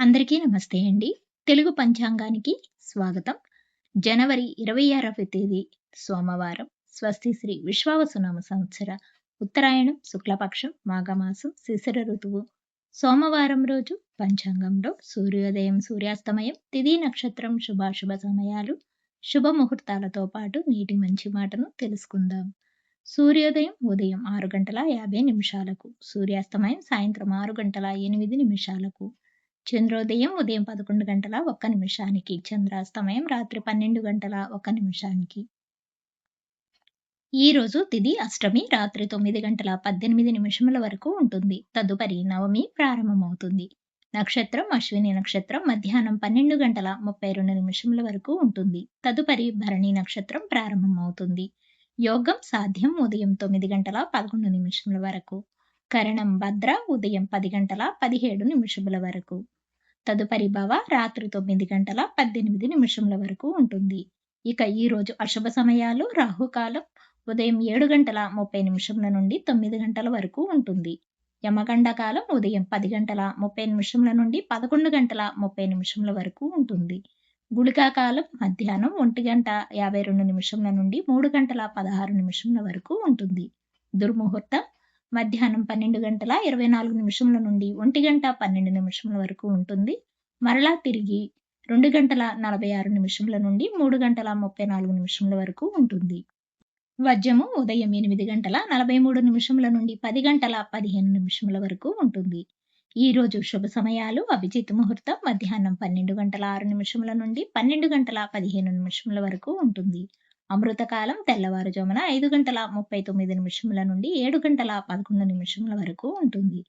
అందరికీ నమస్తే అండి. తెలుగు పంచాంగానికి స్వాగతం. జనవరి ఇరవై ఆరవ తేదీ సోమవారం. స్వస్తి శ్రీ విశ్వావసునామ సంవత్సర ఉత్తరాయణం శుక్లపక్షం మాఘమాసం శిశిర ఋతువు. సోమవారం రోజు పంచాంగంలో సూర్యోదయం సూర్యాస్తమయం తిథి నక్షత్రం శుభాశుభ సమయాలు శుభముహూర్తాలతో పాటు నీటి మంచి మాటను తెలుసుకుందాం. సూర్యోదయం ఉదయం ఆరు గంటల యాభై నిమిషాలకు సూర్యాస్తమయం సాయంత్రం ఆరు గంటల ఎనిమిది నిమిషాలకు. చంద్రోదయం ఉదయం పదకొండు గంటల ఒక్క నిమిషానికి చంద్రాస్తమయం రాత్రి పన్నెండు గంటల ఒక్క నిమిషానికి. ఈ రోజు తిది అష్టమి రాత్రి తొమ్మిది గంటల పద్దెనిమిది నిమిషముల వరకు ఉంటుంది. తదుపరి నవమి ప్రారంభమవుతుంది. నక్షత్రం అశ్విని నక్షత్రం మధ్యాహ్నం పన్నెండు గంటల ముప్పై రెండు నిమిషముల వరకు ఉంటుంది. తదుపరి భరణి నక్షత్రం ప్రారంభమవుతుంది. యోగం సాధ్యం ఉదయం తొమ్మిది గంటల పదకొండు నిమిషముల వరకు. కరణం భద్ర ఉదయం పది గంటల పదిహేడు నిమిషముల వరకు. తదుపరి భవ రాత్రి తొమ్మిది గంటల పద్దెనిమిది నిమిషముల వరకు ఉంటుంది. ఇక ఈ రోజు అశుభ సమయాలు రాహుకాలం ఉదయం ఏడు గంటల ముప్పై నిమిషముల నుండి తొమ్మిది గంటల వరకు ఉంటుంది. యమగండ కాలం ఉదయం పది గంటల ముప్పై నిమిషముల నుండి పదకొండు గంటల ముప్పై నిమిషముల వరకు ఉంటుంది. గుళికాకాలం మధ్యాహ్నం ఒంటి గంట యాభై రెండు నిమిషముల నుండి మూడు గంటల పదహారు నిమిషముల వరకు ఉంటుంది. దుర్ముహూర్తం మధ్యాహ్నం పన్నెండు గంటల ఇరవై నాలుగు నిమిషముల నుండి ఒంటి గంట పన్నెండు నిమిషముల వరకు ఉంటుంది. మరలా తిరిగి రెండు గంటల నలభై ఆరు నిమిషముల నుండి మూడు గంటల ముప్పై నాలుగు నిమిషముల వరకు ఉంటుంది. వజ్రము ఉదయం ఎనిమిది గంటల నలభై మూడు నిమిషముల నుండి పది గంటల పదిహేను నిమిషముల వరకు ఉంటుంది. ఈ రోజు శుభ సమయాలు. అభిజిత్ ముహూర్తం మధ్యాహ్నం పన్నెండు గంటల ఆరు నిమిషముల నుండి పన్నెండు గంటల పదిహేను నిమిషముల వరకు ఉంటుంది. అమృతకాలం తెల్లవారుజామున ఐదు గంటల ముప్పై తొమ్మిది నిమిషముల నుండి ఏడు గంటల పదకొండు నిమిషముల వరకు ఉంటుంది.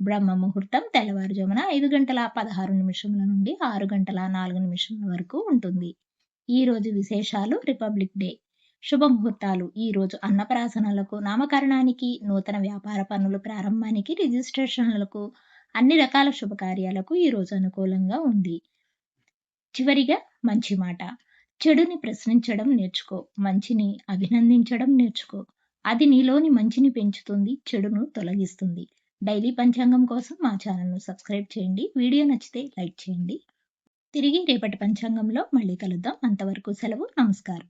బ్రహ్మ ముహూర్తం తెల్లవారుజామున ఐదు గంటల పదహారు నిమిషముల నుండి ఆరు గంటల నాలుగు నిమిషముల వరకు ఉంటుంది. ఈ రోజు విశేషాలు రిపబ్లిక్ డే. శుభముహూర్తాలు ఈరోజు అన్నప్రాసనలకు నామకరణానికి నూతన వ్యాపార పనులు ప్రారంభానికి రిజిస్ట్రేషన్లకు అన్ని రకాల శుభకార్యాలకు ఈరోజు అనుకూలంగా ఉంది. చివరిగా మంచి మాట. చెడుని ప్రశ్నించడం నేర్చుకో మంచిని అభినందించడం నేర్చుకో. అది నీలోని మంచిని పెంచుతుంది చెడును తొలగిస్తుంది. డైలీ పంచాంగం కోసం మా ఛానల్ను సబ్స్క్రైబ్ చేయండి. వీడియో నచ్చితే లైక్ చేయండి. తిరిగి రేపటి పంచాంగంలో మళ్ళీ కలుద్దాం. అంతవరకు సెలవు నమస్కారం.